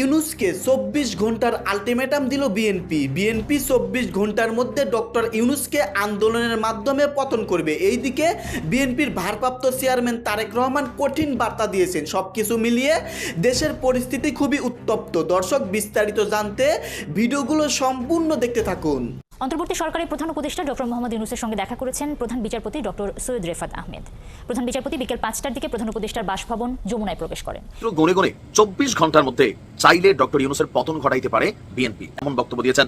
ইউনুসকে চব্বিশ ঘণ্টার আলটিমেটাম দিল বিএনপি। বিএনপি চব্বিশ ঘণ্টার মধ্যে ডক্টর ইউনুসকে আন্দোলনের মাধ্যমে পতন করবে। এইদিকে বিএনপির ভারপ্রাপ্ত চেয়ারম্যান তারেক রহমান কঠিন বার্তা দিয়েছেন। সব কিছু মিলিয়ে দেশের পরিস্থিতি খুবই উত্তপ্ত। দর্শক, বিস্তারিত জানতে ভিডিওগুলো সম্পূর্ণ দেখতে থাকুন। অন্তর্বর্তী সরকারের প্রধান উপদেষ্টা ডক্টর মোহাম্মদ ইউনুসের সঙ্গে দেখা করেছেন প্রধান বিচারপতি ডক্টর সৈয়দ রেফাত আহমেদ। প্রধান বিচারপতি বিকেল পাঁচটার দিকে প্রধান উপদেষ্টার বাসভবন যমুনায় প্রবেশ করেন। গনে গনে চব্বিশ ঘণ্টার মধ্যে চাইলে ডক্টর ইউনুসের পতন ঘটাইতে পারে বিএনপি, এমন বক্তব্য দিয়েছেন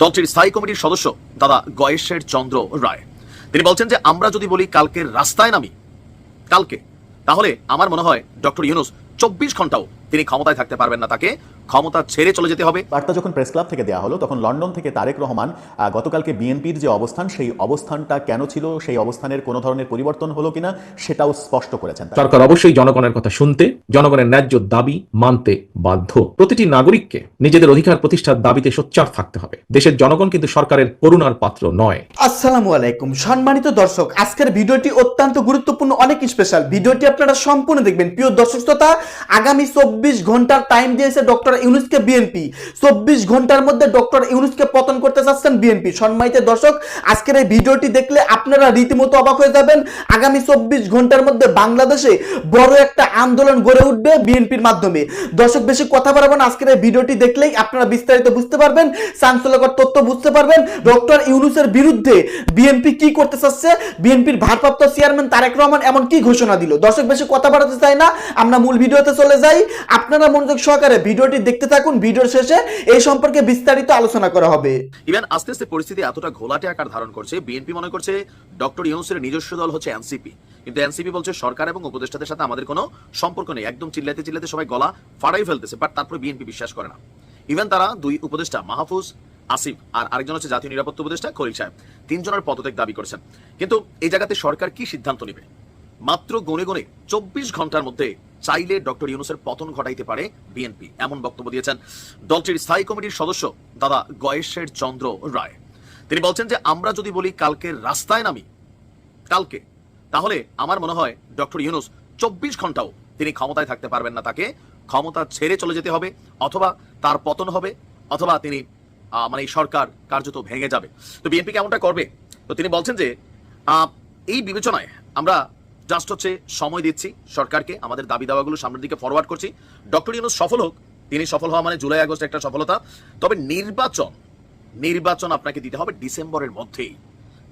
দলটির স্থায়ী কমিটির সদস্য দাদা গয়েশের চন্দ্র রায়। তিনি বলছেন যে, আমরা যদি বলি কালকের রাস্তায় নামি, কালকে, তাহলে আমার মনে হয় ডক্টর ইউনুস চব্বিশ ঘন্টাও তিনি ক্ষমতায় থাকতে পারবেন না তাকে ক্ষমতা ছেড়ে চলে যেতে হবে। বার্তা যখন প্রেস ক্লাব থেকে দেওয়া হলো তখন লন্ডন থেকে তারেক রহমান আহ, গতকালকে বিএনপির যে অবস্থান সেই অবস্থানটা কেন ছিল সেই অবস্থানের কোনো ধরনের পরিবর্তন হলো কিনা সেটাও স্পষ্ট করেছেন সরকার অবশ্যই জনগণের কথা শুনতে জনগণের ন্যায্য দাবি মানতে বাধ্য। প্রতিটি নাগরিককে নিজেদের অধিকার প্রতিষ্ঠার দাবিতে সোচ্চার থাকতে হবে। দেশের জনগণ কিন্তু সরকারের করুণার পাত্র নয়। আসসালামু আলাইকুম। সম্মানিত দর্শক আজকের ভিডিওটি অত্যন্ত গুরুত্বপূর্ণ অনেক স্পেশাল ভিডিওটি আপনারা সম্পূর্ণ দেখবেন। প্রিয় দর্শক শ্রোতা আগামী চব্বিশ ঘণ্টার টাইম দিয়েছে ডক্টর ইউনুসকে বিএনপি। চব্বিশ ঘণ্টার মধ্যে ডক্টর ইউনুসকে পতন করতে চাচ্ছেন বিএনপি। সম্মানিত দর্শক, আজকের এই ভিডিওটি দেখলে আপনারা রীতিমতো অবাক হয়ে যাবেন। আগামী চব্বিশ ঘণ্টার মধ্যে বাংলাদেশে বড় একটা আন্দোলন গড়ে উঠবে বিএনপির মাধ্যমে। দর্শক, বেশি কথা বাড়াবো আজকের এই ভিডিওটি দেখলেই আপনারা বিস্তারিত বুঝতে পারবেন, চাঞ্চল্যকর তথ্য বুঝতে পারবেন। ডক্টর ইউনুসের বিরুদ্ধে বিএনপি কি করতে চাচ্ছে? বিএনপির ভারপ্রাপ্ত চেয়ারম্যান তারেক রহমান এমন কি ঘোষণা দিল? দর্শক, বেশি কথা বাড়াতে চাই না। আমরা মূল ভিডিওতে চলে যাই। আপনারা মনোযোগ সহকারে ভিডিওটি দেখতে থাকুন, ভিডিওর শেষে এই সম্পর্কে বিস্তারিত আলোচনা করা হবে। ইভেন আস্তে আস্তে পরিস্থিতি এতটা ঘোলাটে আকার ধারণ করছে, বিএনপি মনে করছে ডক্টর ইউনুসের নিজস্ব দল হচ্ছে এনসিপি। কিন্তু এনসিপি বলছে সরকার এবং উপদেষ্টাদের সাথে আমাদের কোনো সম্পর্ক নেই। একদম চিল্লাতে চিল্লাতে সবাই গলা ফাড়াই ফেলতেছে বাট তারপরে বিএনপি বিশ্বাস করে না। ইভেন তারা দুই উপদেষ্টা, মাহফুজ আসিফ আর আরেকজন হচ্ছে জাতীয় নিরাপত্তা উপদেষ্টা খলিল সাহেব, তিনজনের পদত্যাগ দাবি করেছেন। কিন্তু এই জায়গাতে সরকার কি সিদ্ধান্ত নেবে? মাত্র গনে গনে চব্বিশ ঘণ্টার মধ্যে চাইলে ডক্টর ইউনুসের পতন ঘটাইতে পারে বিএনপি এমন বক্তব্য দিয়েছেন দলটির স্থায়ী কমিটির সদস্য দাদা গয়েশের চন্দ্র রায়। তিনি বলছেন যে, আমরা যদি বলি কালকের রাস্তায় নামি, কালকে, তাহলে আমার মনে হয় ডক্টর ইউনুস চব্বিশ ঘন্টাও তিনি ক্ষমতায় থাকতে পারবেন না তাকে। ক্ষমতা ছেড়ে চলে যেতে হবে, অথবা তার পতন হবে, অথবা তিনি মানে এই সরকার কার্যত ভেঙে যাবে। তো বিএনপি কেমনটা করবে? তো তিনি বলছেন যে এই বিবেচনায় আমরা জাস্ট হচ্ছে সময় দিচ্ছি সরকারকে, আমাদের দাবি দাওয়াগুলো সামনের দিকে ফরওয়ার্ড করছি। ডক্টর ইউনুস সফল হোক, তিনি সফল হওয়া মানে জুলাই আগস্ট একটা সফলতা। তবে নির্বাচন নির্বাচন আপনাকে দিতে হবে ডিসেম্বরের মধ্যেই।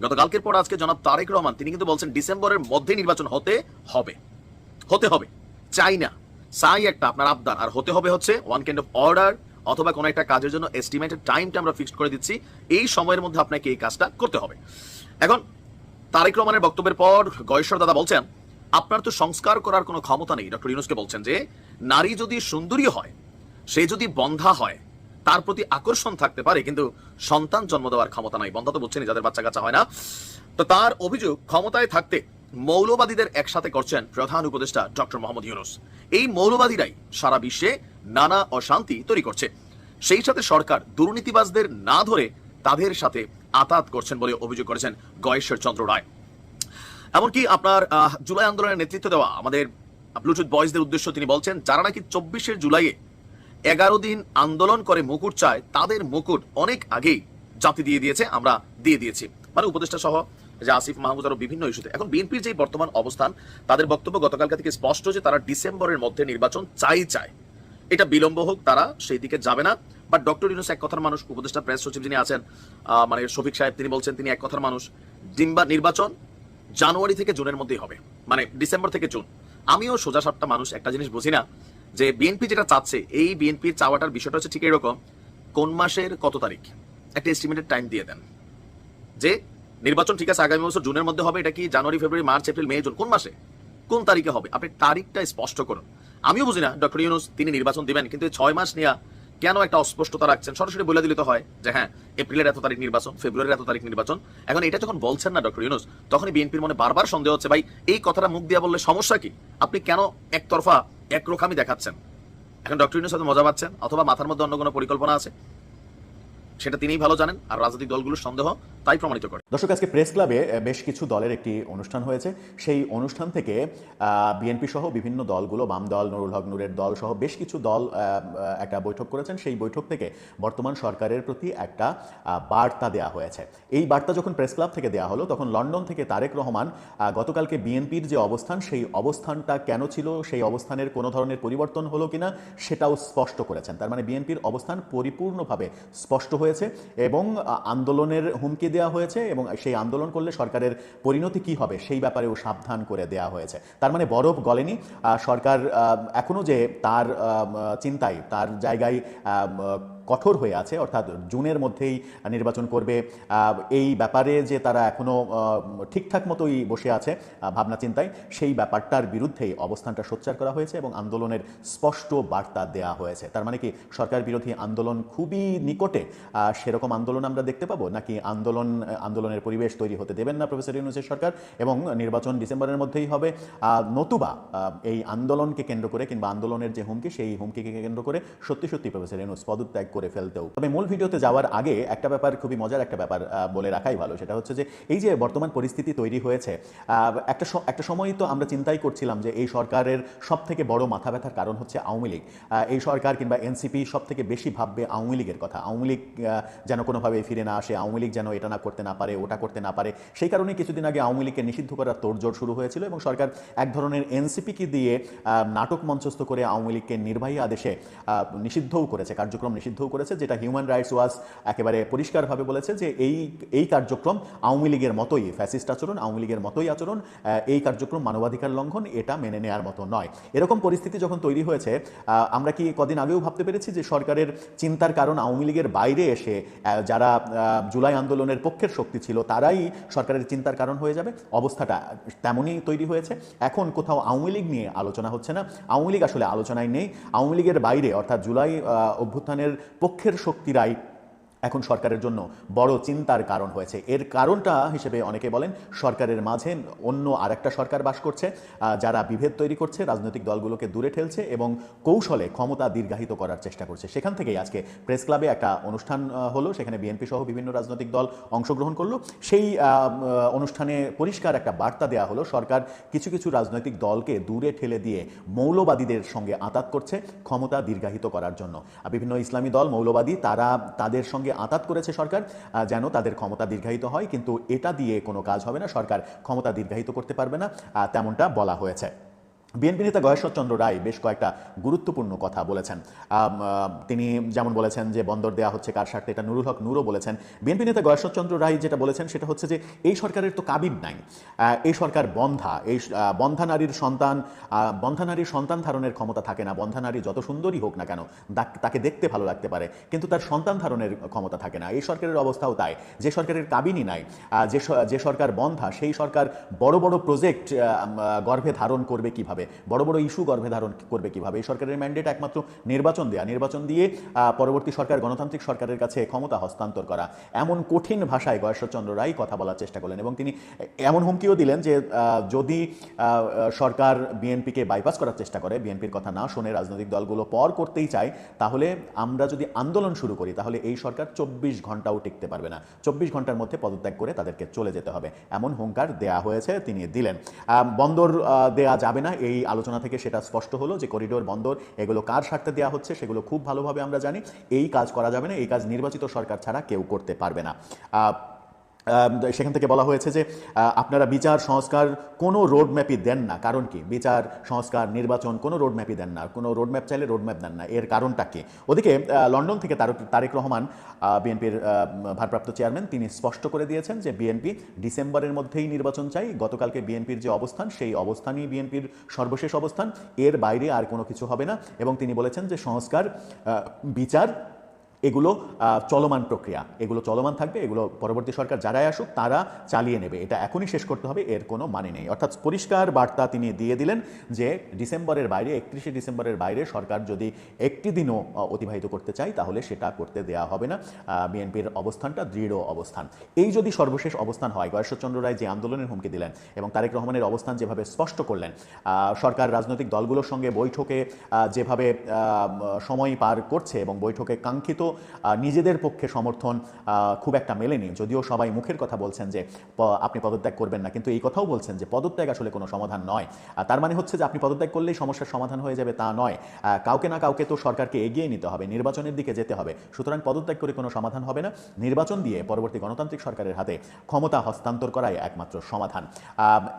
গতকালকের পর আজকে জনাব তারেক রহমান, তিনি কিন্তু বলছেন ডিসেম্বরের মধ্যে নির্বাচন হতে হবে। হতে হবে। চাই না। চাই একটা আপনার আবদার। আর হতে হবে হচ্ছে ওয়ান কাইন্ড অফ অর্ডার অথবা কোনো একটা কাজের জন্য এস্টিমেটেড টাইমটা আমরা ফিক্সড করে দিচ্ছি। এই সময়ের মধ্যে আপনাকে এই কাজটা করতে হবে। এখন তারেক রহমানের বক্তব্যের পর গয়েশ্বর দাদা বলছেন, আপনার তো সংস্কার করার কোনো ক্ষমতা নেই। ডক্টর ইউনুসকে বলছেন যে, নারী যদি সুন্দরী হয়, সে যদি বন্ধা হয়, তার প্রতি আকর্ষণ থাকতে পারে, কিন্তু সন্তান জন্ম দেওয়ার ক্ষমতা নাই। বন্ধা তো বুঝছেনি যাদের বাচ্চা কাচ্চা হয় না। তো তার অভিযোগ, ক্ষমতায় থাকতে মৌলবাদীদের একসাথে করছেন প্রধান উপদেষ্টা ডক্টর মোহাম্মদ ইউনুস। এই মৌলবাদীরাই সারা বিশ্বে নানা অশান্তি তৈরি করছে। সেই সাথে সরকার দুর্নীতিবাজদের না ধরে তাদের সাথে আতাত করছেন বলে অভিযোগ করেছেন গয়েশ্বর চন্দ্র রায়। এমনকি আপনার জুলাই আন্দোলনের নেতৃত্ব দেওয়া আমাদের ব্লুটুথ বয়েজদের উদ্দেশ্য তিনি বলছেন, যারা নাকি চব্বিশের জুলাইয়ে এগারো দিন আন্দোলন করে মুকুট চায়, তাদের মুকুট অনেক আগেই জাতি দিয়ে দিয়েছে, আমরা দিয়ে দিয়েছি। মানে উপদেষ্টা সহ যে আসিফ মাহমুদ আরও বিভিন্ন ইস্যুতে। এখন বিএনপির যে বর্তমান অবস্থান, তাদের বক্তব্য গতকালকে থেকে স্পষ্ট যে তারা ডিসেম্বরের মধ্যে নির্বাচন চাই চায়। এটা বিলম্ব হোক, তারা সেই দিকে যাবে না। বাট ডক্টর ইউনুস এক কথার মানুষ, উপদেষ্টা প্রেস সচিব যিনি আছেন মানে শফিক সাহেব, তিনি বলছেন তিনি এক কথার মানুষ, ডিম্বা নির্বাচন জানুয়ারি থেকে জুনের মধ্যেই হবে মানে ডিসেম্বর থেকে জুন। আমিও সোজা সাপটা মানুষ, একটা জিনিস বুঝি না, যে বিএনপি যেটা চাচ্ছে, এই বিএনপির চাওয়াটার বিষয়টা হচ্ছে ঠিক এরকম, কোন মাসের কত তারিখ? একটা এস্টিমেটেড টাইম দিয়ে দেন। যে নির্বাচন ঠিক আছে, আগামী বছর জুনের মধ্যে হবে, এটা কি জানুয়ারি, ফেব্রুয়ারি, মার্চ, এপ্রিল, মে, জুন, কোন মাসে? কোন তারিখে হবে? আপনি তারিখটা স্পষ্ট করুন। আমিও বুঝি না, ডক্টর ইউনুস, তিনি নির্বাচন দিবেন, কিন্তু ছয় মাস নিয়ে কেন একটা অস্পষ্টতা রাখছেন? সরাসরি বলে দিলে তো হয় যে হ্যাঁ এপ্রিলের এত তারিখ নির্বাচন, ফেব্রুয়ারির এত তারিখ নির্বাচন। এখন এটা যখন বলছেন না, ডক্টর ইউনুস, তখনই বিএনপির মনে বারবার সন্দেহ হচ্ছে, ভাই, এই কথাটা মুখ দিয়ে বললে সমস্যা কি? আপনি কেন একতরফা একরোখামি দেখাচ্ছেন? এখন ডক্টর ইউনুস হয়তো মজা পাচ্ছেন, অথবা মাথার মধ্যে অন্য কোনো পরিকল্পনা আছে? সেটা তিনিই ভালো জানেন, আর রাজনৈতিক দলগুলোর সন্দেহ তাই প্রমাণিত করে। দর্শক, আজকে প্রেস ক্লাবে বেশ কিছু দলের একটি অনুষ্ঠান হয়েছে। সেই অনুষ্ঠান থেকে বিএনপি সহ বিভিন্ন দলগুলো বাম দল নুরুল হক, নূরের দল সহ বেশ কিছু দল একটা বৈঠক করেছেন। সেই বৈঠক থেকে বর্তমান সরকারের প্রতি একটা বার্তা দেওয়া হয়েছে। এই বার্তা যখন প্রেস ক্লাব থেকে দেওয়া হলো, তখন লন্ডন থেকে তারেক রহমান গতকালকে বিএনপির যে অবস্থান, সেই অবস্থানটা কেন ছিল, সেই অবস্থানের কোনো ধরনের পরিবর্তন হলো কিনা, সেটাও স্পষ্ট করেছেন। তার মানে বিএনপির অবস্থান পরিপূর্ণভাবে স্পষ্ট হয়েছে এবং আন্দোলনের হুমকি দেওয়া হয়েছে এবং সেই আন্দোলন করলে সরকারের পরিণতি কি হবে সেই ব্যাপারেও সাবধান করে দেওয়া হয়েছে। তার মানে বরফ গলেনি। সরকার এখনও এখনও যে তার চিন্তায়, তার জায়গায় কঠোর হয়ে আছে অর্থাৎ জুনের মধ্যেই নির্বাচন করবে। এই ব্যাপারে যে তারা এখনও আহ, ঠিকঠাক মতোই বসে আছে ভাবনা চিন্তায় সেই ব্যাপারটার বিরুদ্ধেই অবস্থানটা সোচ্চার করা হয়েছে এবং আন্দোলনের স্পষ্ট বার্তা দেওয়া হয়েছে। তার মানে কি সরকার বিরোধী আন্দোলন খুবই নিকটে সেরকম আন্দোলন আমরা দেখতে পাবো? নাকি আন্দোলন আন্দোলনের পরিবেশ তৈরি হতে দেবেন না প্রফেসর ইউনুসের সরকার এবং নির্বাচন ডিসেম্বরের মধ্যেই হবে? নতুবা এই আন্দোলনকে কেন্দ্র করে কিংবা আন্দোলনের যে হুমকি সেই হুমকিকে কেন্দ্র করে সত্যি সত্যি প্রফেসর ইউনুস পদত্যাগ করে ফেলতেও। তবে মূল ভিডিওতে যাওয়ার আগে একটা ব্যাপার খুবই মজার একটা ব্যাপার বলে রাখাই ভালো। সেটা হচ্ছে যে, এই যে বর্তমান পরিস্থিতি তৈরি হয়েছে একটা একটা সময় তো আমরা চিন্তাই করছিলাম যে, এই সরকারের সব থেকে বড় মাথা ব্যথার কারণ হচ্ছে আওয়ামী লীগ। এই সরকার কিংবা এনসিপি সব থেকে বেশি ভাববে আওয়ামী লীগের কথা। আওয়ামী লীগ যেন কোনোভাবে ফিরে না আসে, আওয়ামী লীগ যেন এটা না করতে না পারে, ওটা করতে না পারে। সেই কারণে কিছুদিন আগে আওয়ামী লীগকে নিষিদ্ধ করার তোড়জোড় শুরু হয়েছিল এবং সরকার এক ধরনের এনসিপিকে দিয়ে নাটক মঞ্চস্থ করে আওয়ামী লীগকে নির্বাহী আদেশে নিষিদ্ধও করেছে, কার্যক্রম নিষিদ্ধও করেছে, যেটা হিউম্যান রাইটস ওয়াচ একেবারে পরিষ্কারভাবে বলেছে যে এই এই কার্যক্রম আওয়ামী লীগের মতোই ফ্যাসিস্ট আচরণ, আওয়ামী লীগের মতোই আচরণ এই কার্যক্রম মানবাধিকার লঙ্ঘন, এটা মেনে নেওয়ার মতো নয়। এরকম পরিস্থিতি যখন তৈরি হয়েছে আমরা কি কদিন আগেও ভাবতে পেরেছি যে সরকারের চিন্তার কারণ আওয়ামী লীগের বাইরে এসে যারা জুলাই আন্দোলনের পক্ষের শক্তি ছিল, তারাই সরকারের চিন্তার কারণ হয়ে যাবে? অবস্থাটা তেমনই তৈরি হয়েছে। এখন কোথাও আওয়ামী লীগ নিয়ে আলোচনা হচ্ছে না। আওয়ামী লীগ আসলে আলোচনায় নেই। আওয়ামী লীগের বাইরে, অর্থাৎ জুলাই অভ্যুত্থানের পক্ষের শক্তিরাই এখন সরকারের জন্য বড় চিন্তার কারণ হয়েছে। এর কারণটা হিসেবে অনেকে বলেন সরকারের মাঝে অন্য আরেকটা সরকার বাস করছে যারা বিভেদ তৈরি করছে, রাজনৈতিক দলগুলোকে দূরে ঠেলছে এবং কৌশলে ক্ষমতা দীর্ঘায়িত করার চেষ্টা করছে। সেখান থেকেই আজকে প্রেস ক্লাবে একটা অনুষ্ঠান হলো, সেখানে বিএনপি সহ বিভিন্ন রাজনৈতিক দল অংশগ্রহণ করল। সেই অনুষ্ঠানে পরিষ্কার একটা বার্তা দেওয়া হলো, সরকার কিছু কিছু রাজনৈতিক দলকে দূরে ঠেলে দিয়ে মৌলবাদীদের সঙ্গে আতাত করছে ক্ষমতা দীর্ঘায়িত করার জন্য। বিভিন্ন ইসলামী দল মৌলবাদী, তারা তাদের সঙ্গে আতাত করেছে সরকার যেন তাদের ক্ষমতা দীর্ঘায়িত হয়, কিন্তু এটা দিয়ে কোনো কাজ হবে না। সরকার ক্ষমতা দীর্ঘায়িত করতে পারবে না তেমনটা বলা হয়েছে। বিএনপি নেতা গয়েশ্বরচন্দ্র রায় বেশ কয়েকটা গুরুত্বপূর্ণ কথা বলেছেন। তিনি যেমন বলেছেন যে বন্দর দেওয়া হচ্ছে কার স্বার্থে, এটা নুরুল হক নুরও বলেছেন। বিএনপি নেতা গয়েশ্বরচন্দ্র রায় যেটা বলেছেন সেটা হচ্ছে যে এই সরকারের তো কাবিন নাই। এই সরকার বন্ধা, এই বন্ধা নারীর সন্তান বন্ধা নারীর সন্তান ধারণের ক্ষমতা থাকে না, বন্ধা নারী যত সুন্দরী হোক না কেন তাকে দেখতে ভালো লাগতে পারে, কিন্তু তার সন্তান ধারণের ক্ষমতা থাকে না। এই সরকারের অবস্থাও তাই। যে সরকারের কাবিনই নাই যে যে সরকার বন্ধা, সেই সরকার বড় বড় প্রজেক্ট গর্ভে ধারণ করবে কীভাবে? বড় বড় ইস্যু গর্ভে ধারণ করবে কীভাবে? এই সরকারের ম্যান্ডেট একমাত্র নির্বাচন দেয়া। নির্বাচন দিয়ে পরবর্তী সরকার গণতান্ত্রিক সরকারের কাছে ক্ষমতা হস্তান্তর করা। এমন কঠিন ভাষায় গয়েশ্বরচন্দ্র রায় কথা বলার চেষ্টা করলেন এবং তিনি এমন হুমকিও দিলেন যে যদি সরকার বিএনপিকে বাইপাস করার চেষ্টা করে, বিএনপির কথা না শুনে রাজনৈতিক দলগুলো পর করতেই চায়, তাহলে আমরা যদি আন্দোলন শুরু করি, তাহলে এই সরকার চব্বিশ ঘন্টাও টিকতে পারবে না। চব্বিশ ঘণ্টার মধ্যে পদত্যাগ করে তাদেরকে চলে যেতে হবে। এমন হুঙ্কার দেয়া হয়েছে, তিনি দিলেন। বন্দর দেয়া যাবে না, এই আলোচনা থেকে সেটা স্পষ্ট হলো যে করিডোর বন্দর, এগুলো কার স্বার্থে দেওয়া হচ্ছে সেগুলো খুব ভালোভাবে আমরা জানি। এই কাজ করা যাবে না, এই কাজ নির্বাচিত সরকার ছাড়া কেউ করতে পারবে না। সেখান থেকে বলা হয়েছে যে আপনারা বিচার, সংস্কার কোনো রোড ম্যাপই দেন না। কারণ কি? বিচার, সংস্কার, নির্বাচন কোনো রোড ম্যাপই দেন না। কোনো রোড ম্যাপ চাইলে রোড ম্যাপ দেন না। এর কারণটা কি? ওদিকে লন্ডন থেকে তারক তারেক রহমান বিএনপির ভারপ্রাপ্ত চেয়ারম্যান, তিনি স্পষ্ট করে দিয়েছেন যে, বিএনপি ডিসেম্বরের মধ্যেই নির্বাচন চাই। গতকালকে বিএনপির যে অবস্থান, সেই অবস্থানই বিএনপির সর্বশেষ অবস্থান। এর বাইরে আর কোনো কিছু হবে না। এবং তিনি বলেছেন যে, সংস্কার বিচার এগুলো চলমান প্রক্রিয়া। এগুলো চলমান থাকবে, এগুলো পরবর্তী সরকার যারাই আসুক, তারা চালিয়ে নেবে। এটা এখনই শেষ করতে হবে, এর কোনো মানে নেই। অর্থাৎ পরিষ্কার বার্তা তিনি দিয়ে দিলেন যে, ডিসেম্বরের বাইরে, একত্রিশে ডিসেম্বরের বাইরে সরকার যদি একটি দিনও অতিবাহিত করতে চায়, তাহলে সেটা করতে দেওয়া হবে না। বিএনপির অবস্থানটা দৃঢ় অবস্থান। এই যদি সর্বশেষ অবস্থান হয়, গয়েশ্বরচন্দ্র রায় যে আন্দোলনের হুমকি দিলেন এবং তারেক রহমানের অবস্থান যেভাবে স্পষ্ট করলেন সরকার রাজনৈতিক দলগুলোর সঙ্গে বৈঠকে যেভাবে সময় পার করছে এবং বৈঠকে কাঙ্ক্ষিত নিজেদের পক্ষে সমর্থন খুব একটা মেলেনি। যদিও সবাই মুখের কথা বলছেন যে আপনি পদত্যাগ করবেন না। কিন্তু এই কথাও বলছেন যে, পদত্যাগ আসলে কোনো সমাধান নয়। তার মানে হচ্ছে যে, আপনি পদত্যাগ করলেই সমস্যার সমাধান হয়ে যাবে, তা নয়। কাউকে না কাউকে তো সরকারকে এগিয়ে নিতে হবে, নির্বাচনের দিকে যেতে হবে। সুতরাং পদত্যাগ করে কোনো সমাধান হবে না। নির্বাচন দিয়ে পরবর্তী গণতান্ত্রিক সরকারের হাতে ক্ষমতা হস্তান্তর করাই একমাত্র সমাধান।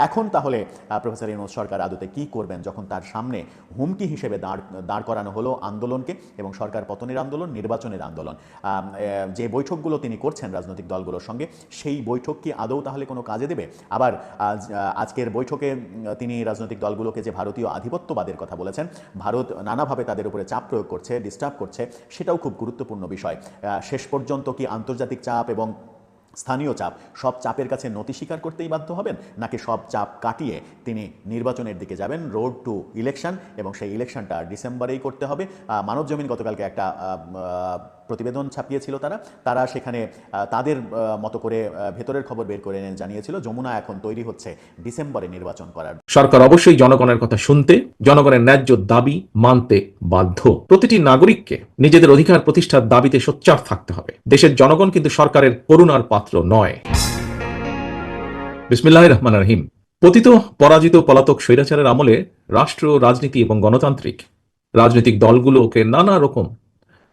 এখন তাহলে প্রফেসর ইউনুস সরকার আদতে কি করবেন যখন তার সামনে হুমকি হিসেবে দাঁড় দাঁড় করানো হলো আন্দোলনকে এবং সরকার পতনের আন্দোলন, নির্বাচনের আন্দোলন। আহ, আহ, যে বৈঠকগুলো তিনি করছেন রাজনৈতিক দলগুলোর সঙ্গে সেই বৈঠক কি আদৌ তাহলে কোনো কাজে দেবে? আবার আজকের বৈঠকে তিনি রাজনৈতিক দলগুলোকে যে ভারতীয় আধিপত্যবাদের কথা বলেছেন ভারত নানাভাবে তাদের উপরে চাপ প্রয়োগ করছে ডিস্টার্ব করছে সেটাও খুব গুরুত্বপূর্ণ বিষয়। শেষ পর্যন্ত কি আন্তর্জাতিক চাপ এবং স্থানীয় চাপ, সব চাপের কাছে নতি স্বীকার করতেই বাধ্য হবেন? নাকি সব চাপ কাটিয়ে তিনি নির্বাচনের দিকে যাবেন? রোড টু ইলেকশন এবং সেই ইলেকশনটা ডিসেম্বরেই করতে হবে। মানব জমিন গতকালকে একটা প্রতিবেদন ছাপিয়েছিল তারা। তারা সেখানে তাদের মতো করে ভেতরের খবর বের করে জানিয়েছিল। যমুনা এখন তৈরি হচ্ছে ডিসেম্বরে নির্বাচন করার। সরকার অবশ্যই জনগণের কথা শুনতে, জনগণের ন্যায্য দাবি মানতে বাধ্য। প্রতিটি নাগরিককে নিজেদের অধিকার প্রতিষ্ঠার দাবিতে সোচ্চার থাকতে হবে। দেশের জনগণ কিন্তু সরকারের করুণার পাত্র নয়। বিসমিল্লাহ রহমান রহিম। পতিত, পরাজিত পলাতক স্বৈরাচারের আমলে রাষ্ট্র, রাজনীতি এবং গণতান্ত্রিক। রাজনৈতিক দলগুলোকে নানা রকম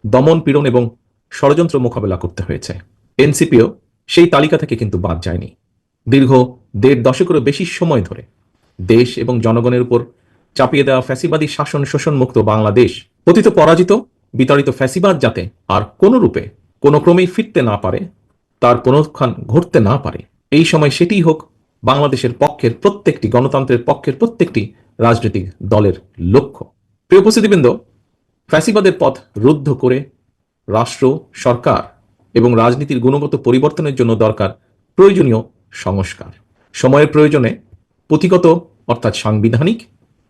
দমন, পীড়ন এবং ষড়যন্ত্র মোকাবেলা করতে হয়েছে। এনসিপিও সেই তালিকা থেকে কিন্তু বাদ যায়নি। দীর্ঘ দেড় দশকেরও বেশি সময় ধরে দেশ এবং জনগণের উপর চাপিয়ে দেওয়া ফ্যাসিবাদী শাসন শোষণ মুক্ত বাংলাদেশ পতিত পরাজিত, বিতাড়িত ফ্যাসিবাদ যাতে আর কোনো রূপে, কোনো ক্রমেই ফিরতে না পারে, তার পুনরুত্থান ঘটতে না পারে। এই সময় সেটিই হোক বাংলাদেশের পক্ষের প্রত্যেকটি গণতন্ত্রের পক্ষের প্রত্যেকটি রাজনৈতিক দলের লক্ষ্য। প্রিয় উপস্থিতিবৃন্দ ফ্যাসিবাদের পথ রুদ্ধ করে রাষ্ট্র, সরকার এবং রাজনীতির গুণগত পরিবর্তনের জন্য দরকার প্রয়োজনীয় সংস্কার। সময়ের প্রয়োজনে পুঁথিগত, অর্থাৎ সাংবিধানিক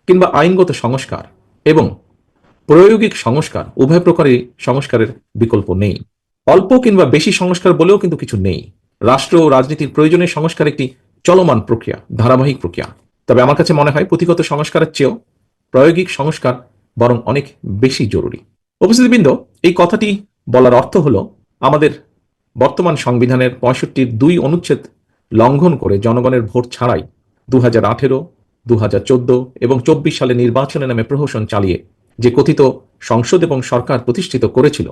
কিংবা আইনগত সংস্কার এবং প্রায়োগিক সংস্কার উভয় প্রকারের সংস্কারের বিকল্প নেই। অল্প কিংবা বেশি সংস্কার বলেও কিন্তু কিছু নেই। রাষ্ট্র ও রাজনীতির প্রয়োজনে সংস্কার একটি চলমান প্রক্রিয়া, ধারাবাহিক প্রক্রিয়া। তবে আমার কাছে মনে হয় পুঁথিগত সংস্কারের চেয়েও প্রায়োগিক সংস্কার বরং অনেক বেশি জরুরি। উপস্থিতিবৃন্দ, এই কথাটি বলার অর্থ হলো, আমাদের বর্তমান সংবিধানের পঁয়ষট্টির দুই অনুচ্ছেদ লঙ্ঘন করে জনগণের ভোট ছাড়াই দু হাজার আঠেরো দু হাজার চোদ্দ এবং চব্বিশ সালে নির্বাচনের নামে প্রহসন চালিয়ে যে কথিত সংসদ এবং সরকার প্রতিষ্ঠিত করেছিল,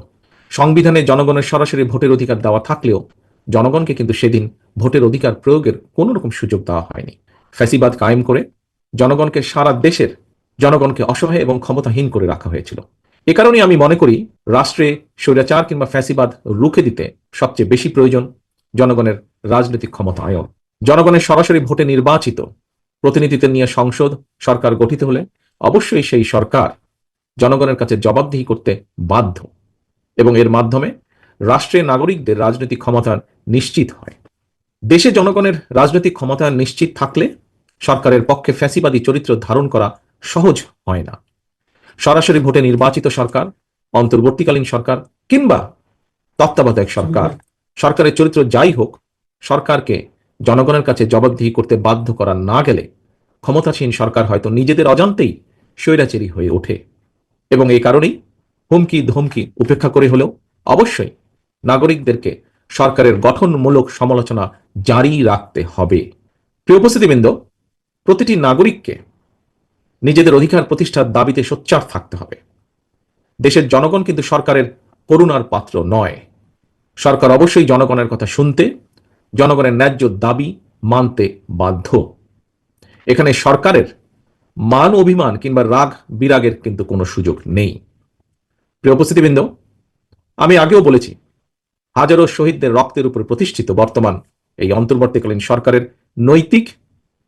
সংবিধানে জনগণের সরাসরি ভোটের অধিকার দেওয়া থাকলেও জনগণকে কিন্তু সেদিন ভোটের অধিকার প্রয়োগের কোনো রকম সুযোগ দেওয়া হয়নি। ফ্যাসিবাদ কায়েম করে জনগণকে সারা দেশের জনগণকে অসহায় এবং ক্ষমতাহীন করে রাখা হয়েছিল। এ কারণে আমি মনে করি, রাষ্ট্রে স্বৈরাচার কিংবা ফ্যাসিবাদ রুখে দিতে সবচেয়ে বেশি প্রয়োজন জনগণের রাজনৈতিক ক্ষমতায়ন জনগণের সরাসরি ভোটে নির্বাচিত প্রতিনিধিত্ব নিয়ে সংসদ, সরকার গঠিত হলে অবশ্যই সেই সরকার জনগণের কাছে জবাবদিহি করতে বাধ্য এবং এর মাধ্যমে রাষ্ট্রের নাগরিকদের রাজনৈতিক ক্ষমতায়ন নিশ্চিত হয়। দেশে জনগণের রাজনৈতিক ক্ষমতায়ন নিশ্চিত থাকলে সরকারের পক্ষে ফ্যাসিবাদী চরিত্র ধারণ করা সহজ হয় না। সরাসরি ভোটে নির্বাচিত সরকার, অন্তর্বর্তীকালীন সরকার কিংবা তত্ত্বাবধায়ক সরকার, সরকারের চরিত্র যাই হোক, সরকারকে জনগণের কাছে জবাবদিহি করতে বাধ্য করা না গেলে ক্ষমতাসীন সরকার হয়তো নিজেদের অজান্তেই স্বৈরাচারী হয়ে ওঠে। এবং এই কারণেই হুমকি ধমকি উপেক্ষা করে হলেও অবশ্যই নাগরিকদেরকে সরকারের গঠনমূলক সমালোচনা জারি রাখতে হবে। প্রিয় উপস্থিতিবৃন্দ, প্রতিটি নাগরিককে নিজেদের অধিকার প্রতিষ্ঠার দাবিতে সোচ্চার থাকতে হবে। দেশের জনগণ কিন্তু সরকারের করুণার পাত্র নয়। সরকার অবশ্যই জনগণের কথা শুনতে, জনগণের ন্যায্য দাবি মানতে বাধ্য। এখানে সরকারের মান অভিমান কিংবা রাগ বিরাগের কিন্তু কোনো সুযোগ নেই। প্রিয় উপস্থিতিবৃন্দ, আমি আগেও বলেছি, হাজারো শহীদদের রক্তের উপর প্রতিষ্ঠিত বর্তমান এই অন্তর্বর্তীকালীন সরকারের নৈতিক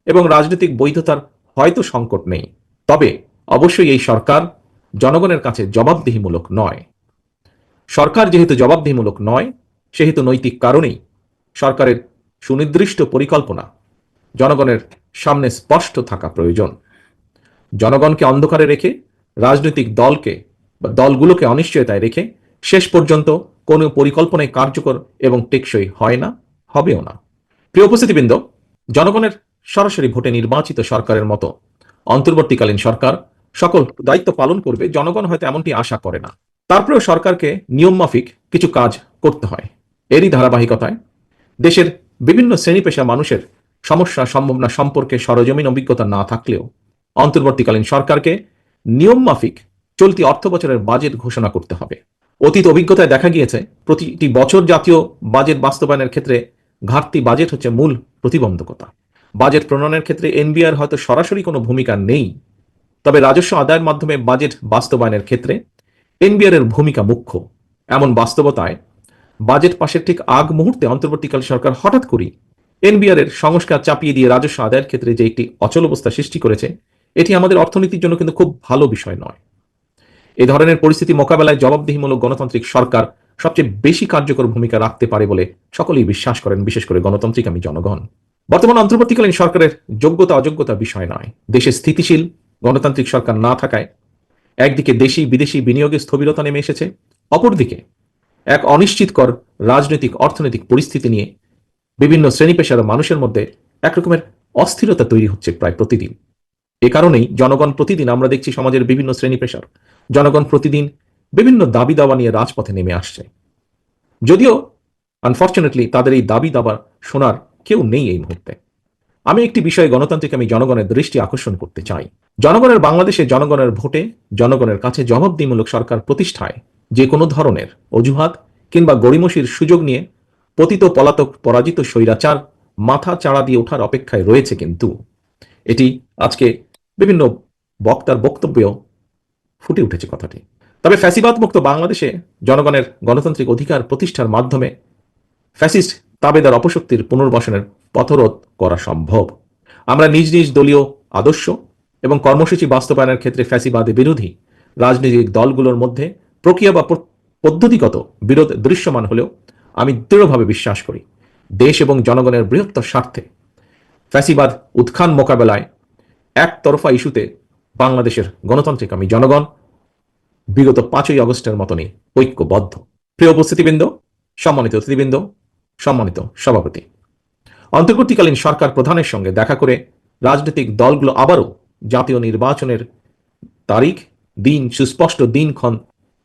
এবং রাজনৈতিক বৈধতার হয়তো সংকট নেই। তবে অবশ্যই এই সরকার জনগণের কাছে জবাবদিহিমূলক নয়। সরকার যেহেতু জবাবদিহিমূলক নয়, সেহেতু নৈতিক কারণেই সরকারের সুনির্দিষ্ট পরিকল্পনা জনগণের সামনে স্পষ্ট থাকা প্রয়োজন। জনগণকে অন্ধকারে রেখে, রাজনৈতিক দলকে বা দলগুলোকে অনিশ্চয়তায় রেখে শেষ পর্যন্ত কোনো পরিকল্পনায় কার্যকর এবং টেকসই হয় না, হবেও না। প্রিয় উপস্থিতিবৃন্দ, জনগণের সরাসরি ভোটে নির্বাচিত সরকারের মতো অন্তর্বর্তীকালীন সরকার সকল দায়িত্ব পালন করবে, জনগণ হয়তো এমনটি আশা করে না। তারপরেও সরকারকে নিয়মমাফিক কিছু কাজ করতে হয়। এরই ধারাবাহিকতায় দেশের বিভিন্ন শ্রেণি পেশা মানুষের সমস্যা সম্ভাবনা সম্পর্কে সরজমিন অভিজ্ঞতা না থাকলেও অন্তর্বর্তীকালীন সরকারকে নিয়মমাফিক চলতি অর্থ বছরের বাজেট ঘোষণা করতে হবে। অতীত অভিজ্ঞতায় দেখা গিয়েছে, প্রতিটি বছর জাতীয় বাজেট বাস্তবায়নের ক্ষেত্রে ঘাটতি বাজেট হচ্ছে মূল প্রতিবন্ধকতা। বাজেট প্রণয়নের ক্ষেত্রে এনবিআর হয়তো সরাসরি কোনো ভূমিকা নেই। তবে রাজস্ব আদায়ের মাধ্যমে বাজেট বাস্তবায়নের ক্ষেত্রে এনবিআর এর ভূমিকা মুখ্য। এমন বাস্তবতায় বাজেট পাশের ঠিক আগ মুহূর্তে অন্তর্বর্তীকালীন সরকার হঠাৎ করেই এনবিআর এর সংস্কার চাপিয়ে দিয়ে রাজস্ব আদায়ের ক্ষেত্রে যে একটি অচল অবস্থা সৃষ্টি করেছে, এটি আমাদের অর্থনীতির জন্য কিন্তু খুব ভালো বিষয় নয়। এ ধরনের পরিস্থিতি মোকাবেলায় জবাবদিহিমূলক গণতান্ত্রিক সরকার সবচেয়ে বেশি কার্যকর ভূমিকা রাখতে পারে বলে সকলেই বিশ্বাস করেন, বিশেষ করে গণতান্ত্রিক আমি জনগণ। বর্তমান অন্তর্বর্তীকালীন সরকারের যোগ্যতা, অযোগ্যতা বিষয় নয়। দেশে স্থিতিশীল, গণতান্ত্রিক সরকার না থাকায় একদিকে দেশি বিদেশি বিনিয়োগে স্থবিরতা নেমে এসেছে, অপরদিকে এক অনিশ্চিতকর রাজনৈতিক, অর্থনৈতিক পরিস্থিতি নিয়ে বিভিন্ন শ্রেণি পেশার মানুষের মধ্যে একরকমের অস্থিরতা তৈরি হচ্ছে প্রায় প্রতিদিন। এ কারণেই জনগণ প্রতিদিন আমরা দেখছি সমাজের বিভিন্ন শ্রেণি পেশার জনগণ প্রতিদিন বিভিন্ন দাবি দাওয়া নিয়ে রাজপথে নেমে আসছে। যদিও আনফর্চুনেটলি তাদের এই দাবি দাবা শোনার কেউ নেই এই মুহূর্তে। আমি একটি বিষয়ে গণতান্ত্রিক, আমি জনগণের দৃষ্টি আকর্ষণ করতে চাই। জনগণের বাংলাদেশে জনগণের ভোটে, জনগণের কাছে জবাবদিহিমূলক সরকার প্রতিষ্ঠায় যে কোনো ধরনের অজুহাত কিংবা গড়িমসির সুযোগ নিয়ে পতিত পলাতক পরাজিত স্বৈরাচার মাথা চাড়া দিয়ে ওঠার অপেক্ষায় রয়েছে কিন্তু। এটি আজকে বিভিন্ন বক্তার বক্তব্যেও ফুটে উঠেছে কথাটি। তবে ফ্যাসিবাদ মুক্ত বাংলাদেশে জনগণের গণতান্ত্রিক অধিকার প্রতিষ্ঠার মাধ্যমে ফ্যাসিস্ট তাবেদার অপশক্তির পুনর্বাসনের পথরোধ করা সম্ভব। আমরা নিজ নিজ দলীয় আদর্শ এবং কর্মসূচি বাস্তবায়নের ক্ষেত্রে ফ্যাসিবাদে বিরোধী রাজনৈতিক দলগুলোর মধ্যে প্রক্রিয়া বা পদ্ধতিগত বিরোধ দৃশ্যমান হলেও আমি দৃঢ়ভাবে বিশ্বাস করি, দেশ এবং জনগণের বৃহত্তর স্বার্থে ফ্যাসিবাদ উত্থান মোকাবেলায় একতরফা ইস্যুতে বাংলাদেশের গণতান্ত্রিক আমি জনগণ বিগত পাঁচই আগস্টের মতনই ঐক্যবদ্ধ। প্রিয় উপস্থিতিবৃন্দ, সম্মানিত অতিথিবৃন্দ সম্মানিত সভাপতি। অন্তর্বর্তীকালীন সরকার প্রধানের সঙ্গে দেখা করে রাজনৈতিক দলগুলো আবারও জাতীয় নির্বাচনের তারিখ, দিন, সুস্পষ্ট দিনক্ষণ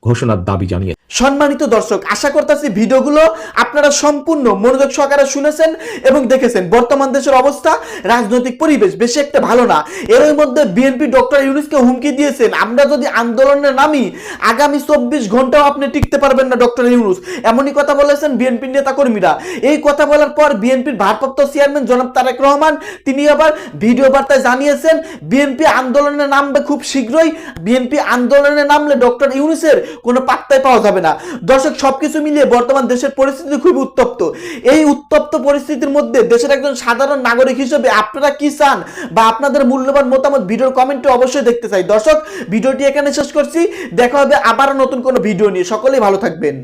ঘোষণার দাবি জানিয়ে সম্মানিত দর্শক, আশা করতেছি ভিডিওগুলো আপনারা সম্পূর্ণ মনোযোগ সহকারে শুনেছেন এবং দেখেছেন। বর্তমান দেশের অবস্থা, রাজনৈতিক পরিবেশ বেশি একটা ভালো না। এর মধ্যে বিএনপি ডক্টর ইউনুসকে হুমকি দিয়েছেন। আমরা যদি আন্দোলনে নামি, আগামী চব্বিশ ঘন্টাও আপনি টিকতে পারবেন না ডক্টর ইউনুস। এমনই কথা বলেছেন বিএনপির নেতা কর্মীরা এই কথা বলার পর বিএনপির ভারপ্রাপ্ত চেয়ারম্যান জনাব তারেক রহমান, তিনি আবার ভিডিও বার্তায় জানিয়েছেন বিএনপি আন্দোলনে নামবে খুব শীঘ্রই। বিএনপি আন্দোলনে নামলে ডক্টর ইউনুসের কোনো পাত্তাই পাওয়া যাবে না। দর্শক, সবকিছু মিলিয়ে বর্তমান দেশের পরিস্থিতি খুবই উত্তপ্ত। এই উত্তপ্ত পরিস্থিতির মধ্যে দেশের একজন সাধারণ নাগরিক হিসেবে আপনারা কি চান বা আপনাদের মূল্যবান মতামত ভিডিওর কমেন্টে অবশ্যই দেখতে চাই। দর্শক, ভিডিওটি এখানে শেষ করছি। দেখা হবে আবারও নতুন কোনো ভিডিও নিয়ে। সকলেই ভালো থাকবেন।